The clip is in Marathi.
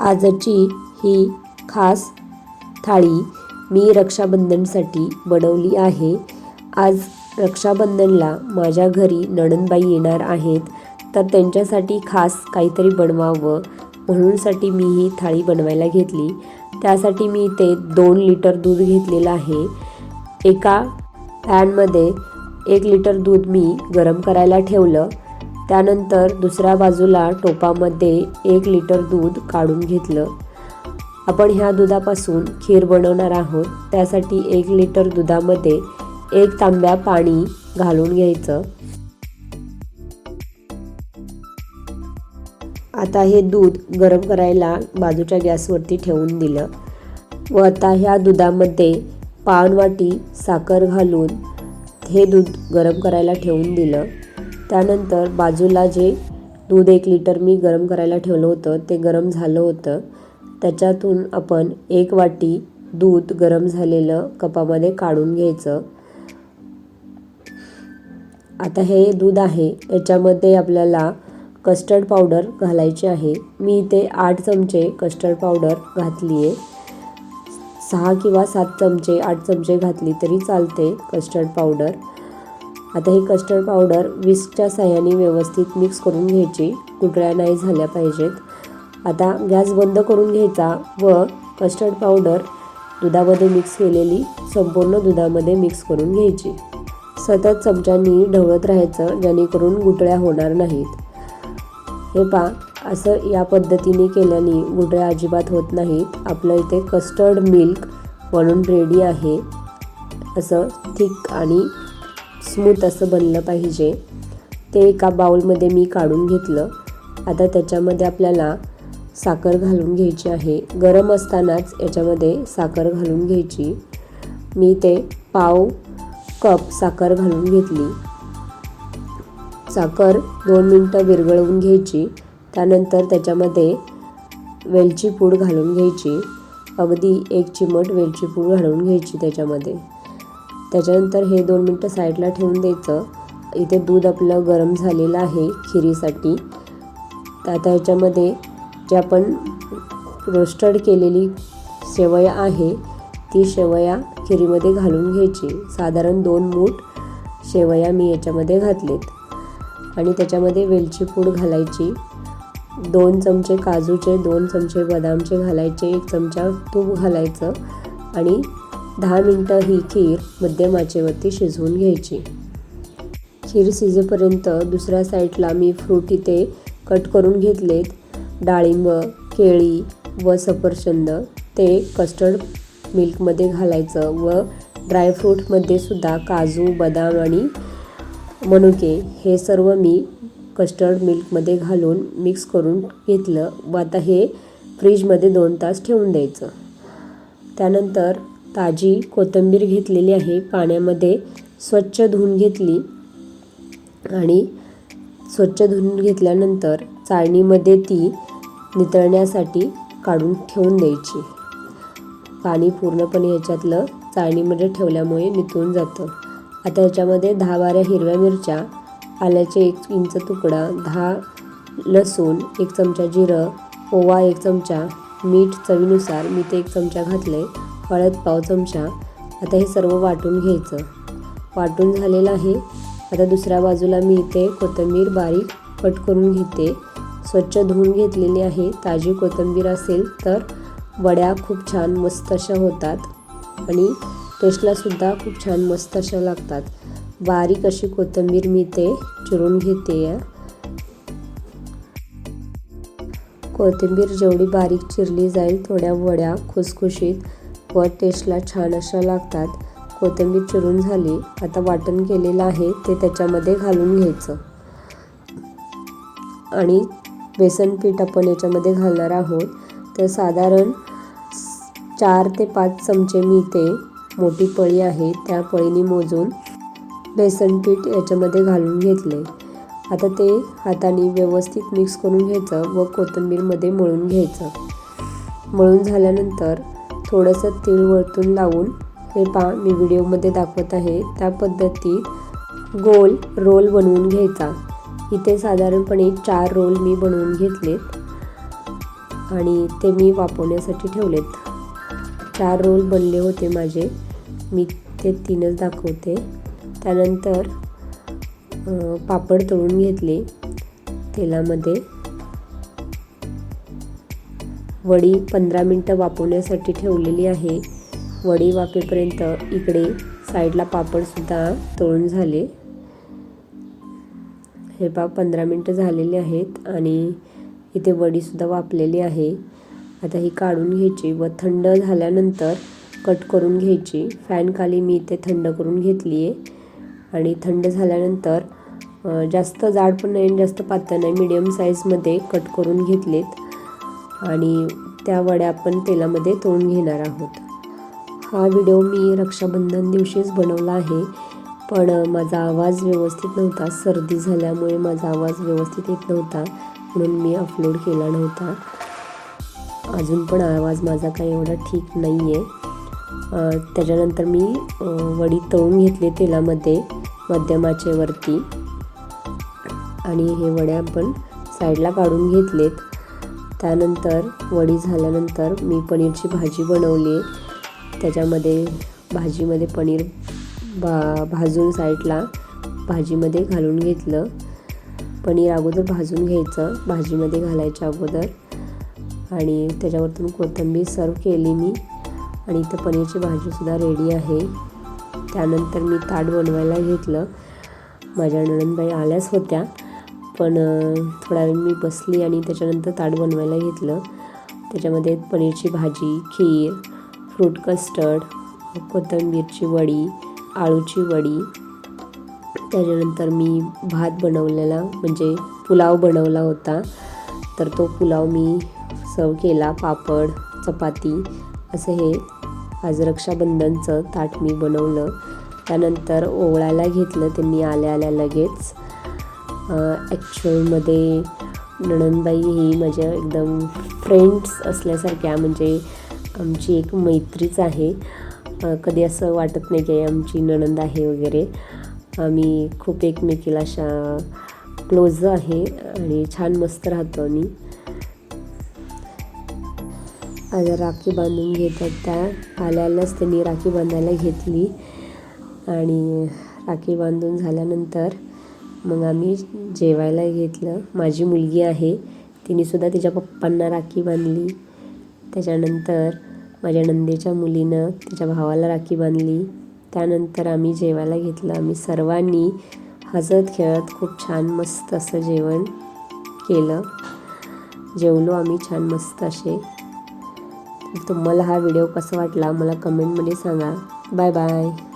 आजची ही खास थाळी मी रक्षाबंधनसाठी बनवली आहे. आज रक्षाबंधनला माझ्या घरी नणनबाई येणार आहेत. तर त्यांच्यासाठी खास काहीतरी बनवावं म्हणूनसाठी मी ही थाळी बनवायला घेतली. त्यासाठी मी इथे दोन लिटर दूध घेतलेलं आहे. एका पॅनमध्ये एक लिटर दूध मी गरम करायला ठेवलं. त्यानंतर दुसऱ्या बाजूला टोपामध्ये एक लिटर दूध काढून घेतलं. आपण ह्या दुधापासून खीर बनवणार आहोत. त्यासाठी एक लिटर दुधामध्ये एक तांब्या पाणी घालून घ्यायचं. आता हे दूध गरम करायला बाजूच्या गॅसवरती ठेवून दिलं. व आता ह्या दुधामध्ये पान वाटी साखर घालून हे दूध गरम करायला ठेवून दिलं. त्यानंतर बाजूला जे दूध एक लिटर मी गरम करायला ठेवलं होतं ते गरम झालं होतं. त्याच्यातून आपण एक वाटी दूध गरम झालेलं कपामध्ये काढून घ्यायचं. आता हे दूध आहे याच्यामध्ये आपल्याला कस्टर्ड पावडर घालायची आहे. मी इथे आठ चमचे कस्टर्ड पावडर घातली आहे सहा किंवा सात चमचे आठ चमचे घातली तरी चालते कस्टर्ड पावडर. आता ही कस्टर्ड पावडर विस्कच्या साह्याने व्यवस्थित मिक्स करून घ्यायची. कुटळ्या नाही झाल्या पाहिजेत. आता गॅस बंद करून घ्यायचा व कस्टर्ड पावडर दुधामध्ये मिक्स केलेली संपूर्ण दुधामध्ये मिक्स करून घ्यायची. सतत चमच्यांनी ढवळत राहायचं जेणेकरून गुटळ्या होणार नाहीत. हे पा असं या पद्धतीने केल्याने गुटळ्या अजिबात होत नाहीत. आपलं इथे कस्टर्ड मिल्क म्हणून रेडी आहे. असं थिक आणि स्मूथ असं बनलं पाहिजे. ते एका बाउलमध्ये मी काढून घेतलं. आता त्याच्यामध्ये आपल्याला साखर घालून घ्यायची आहे. गरम असतानाच याच्यामध्ये साखर घालून घ्यायची. मी ते पाव कप साखर घालून घेतली. साखर दोन मिनटं विरघळवून घ्यायची. त्यानंतर त्याच्यामध्ये वेलची पूड घालून घ्यायची. अगदी एक चिमट वेलची पूड घालून घ्यायची त्याच्यामध्ये. त्याच्यानंतर हे दोन मिनटं साईडला ठेवून द्यायचं. इथे दूध आपलं गरम झालेलं आहे खिरीसाठी. तर आता ह्याच्यामध्ये जे आपण रोस्टेड केलेली शेवया आहे ती शेवया खिरीमध्ये घालून घ्यायची. साधारण दोन मूठ शेवया मी याच्यामध्ये घातलेत. आणि त्याच्यामध्ये वेलची पूड घालायची. दोन चमचे काजूचे दोन चमचे बदामचे घालायचे एक चमचा तूप घालायचं. आणि दहा मिनटं ही खीर मध्यम आचेवरती शिजवून घ्यायची. खीर शिजेपर्यंत दुसऱ्या साईडला मी फ्रूट इथे कट करून घेतलेत. डाळिंब केळी व सफरचंद ते कस्टर्ड मिल्कमध्ये घालायचं व ड्रायफ्रूटमध्ये सुद्धा काजू बदाम आणि मनुके हे सर्व मी कस्टर्ड मिल्कमध्ये घालून मिक्स करून घेतलं व आता हे फ्रीजमध्ये दोन तास ठेवून द्यायचं. त्यानंतर ताजी कोथिंबीर घेतलेली आहे. पाण्यामध्ये स्वच्छ धुवून घेतली आणि स्वच्छ धुवून घेतल्यानंतर चाळणीमध्ये ती नितळण्यासाठी काढून ठेवून द्यायची. पाणी पूर्णपणे ह्याच्यातलं चाळणीमध्ये ठेवल्यामुळे नितळून जातं. आता याच्यामध्ये दहा बारा हिरव्या मिरच्या आल्याचे एक इंच तुकडा दहा लसूण एक चमचा जिरं ओवा एक चमचा मीठ चवीनुसार मी ते एक चमचा घातले हळद पाव चमचा. आता हे सर्व वाटून घ्यायचं. वाटून झालेलं आहे. आता दुसऱ्या बाजूला मी इथे कोथिंबीर बारीक कट करून घेते. स्वच्छ धुवून घेतलेली आहे. ताजी कोथिंबीर असेल तर वड्या खूप छान मस्त अशा होतात आणि टेस्टलासुद्धा खूप छान मस्त अशा लागतात. बारीक अशी कोथिंबीर मी ते चिरून घेते. या कोथिंबीर जेवढी बारीक चिरली जाईल थोड्या वड्या खुसखुशीत व टेस्टला छान अशा लागतात. कोथिंबीर चिरून झाली. आता वाटण केलेलं आहे ते त्याच्यामध्ये घालून घ्यायचं. आणि बेसन पीठ आपण याच्यामध्ये घालणार आहोत. तर साधारण चार ते पाच चमचे मी ते मोठी पळी आहे त्या पळीने मोजून बेसन पीठ याच्यामध्ये घालून घेतले. आता ते हाताने व्यवस्थित मिक्स करून घ्यायचं व कोथिंबीरमध्ये मळून घ्यायचं. मळून झाल्यानंतर थोडंसं तीळ वरतून लावून हे पा मी व्हिडिओमध्ये दाखवत आहे. त्या पद्धतीत गोल रोल बनवून घ्यायचा. इथे साधारणपणे चार रोल मी बनवून घेतलेत आणि ते मी वापरण्यासाठी ठेवलेत. चार रोल बनले होते माझे. मी ते तीनच दाखवते. त्यानंतर पापड तळून घेतले तेलामध्ये. वडी पंधरा मिनटं वापवण्यासाठी ठेवलेली आहे. वडी वापेपर्यंत इकडे साईडला पापडसुद्धा तळून झाले. हे पा पंधरा मिनटं झालेले आहेत आणि इथे वडीसुद्धा वापलेली आहे. आता ही काढून घ्यायची व थंड झाल्यानंतर कट करून घ्यायची. फॅनखाली मी इथे थंड करून घेतली आहे आणि थंड झाल्यानंतर जास्त जाड पण नाही आणि जास्त पातळ नाही मिडियम साईजमध्ये कट करून घेतलेत. आणि त्या वड्या आपण तेलामध्ये तोंड घेणार आहोत. हा व्हिडिओ मी रक्षाबंधन दिवशीच बनवला आहे पण माझा आवाज व्यवस्थित नव्हता. सर्दी झाल्यामुळे माझा आवाज व्यवस्थित येत नव्हता म्हणून मी अपलोड केला नव्हता. अजून पण आवाज माझा काही एवढा ठीक नाही आहे त्याच्यानंतर मी वडी तळून घेतली तेलामध्ये मध्यमाचेवरती आणि हे वड्या आपण साईडला काढून घेतलेत. त्यानंतर वडी झाल्यानंतर मी पनीरची भाजी बनवली. त्याच्यामध्ये भाजीमध्ये पनीर भा भाजून साईडला भाजीमध्ये घालून घेतलं. पनीर अगोदर भाजून घ्यायचं भाजीमध्ये घालायच्या अगोदर. आणि त्याच्यावरतून कोथिंबीर सर्व केली मी. आणि इथं पनीरची भाजीसुद्धा रेडी आहे. त्यानंतर मी ताट बनवायला घेतलं. माझ्या नणंदबाई आल्याच होत्या. पण थोडा वेळ मी बसली आणि त्याच्यानंतर ताट बनवायला घेतलं. त्याच्यामध्ये पनीरची भाजी खीर फ्रूट कस्टर्ड कोथिंबीरची वडी आळूची वडी. त्याच्यानंतर मी भात बनवलेला म्हणजे पुलाव बनवला होता. तर तो पुलाव मी सर्व केला पापड चपाती असं हे आज रक्षाबंधनचं ताट मी बनवलं. त्यानंतर ओवळायला घेतलं त्यांनी आल्या आल्या लगेच. ॲक्च्युअलमध्ये नणंदबाई ही माझ्या एकदम फ्रेंड्स असल्यासारख्या म्हणजे आमची एक मैत्रीच आहे. कधी असं वाटत नाही की आमची नणंद आहे वगैरे. आम्ही खूप एकमेकीला अशा क्लोज आहे आणि छान मस्त राहतो आम्ही. आता राखी बांधून घेतात त्या. आल्यालाच त्यांनी राखी बांधायला घेतली. आणि राखी बांधून झाल्यानंतर मग आम्ही जेवायला घेतलं. माझी मुलगी आहे. तिनेसुद्धा तिच्या पप्पांना राखी बांधली. त्याच्यानंतर माझ्या नंदेच्या मुलीनं तिच्या भावाला राखी बांधली. त्यानंतर आम्ही जेवायला घेतलं. आम्ही सर्वांनी हसत खेळत खूप छान मस्त असं जेवण केलं. जेवलो आम्ही छान मस्त असे. तुम्हाला हा व्हिडिओ कसा वाटला? मला कमेंटमध्ये सांगा. Bye bye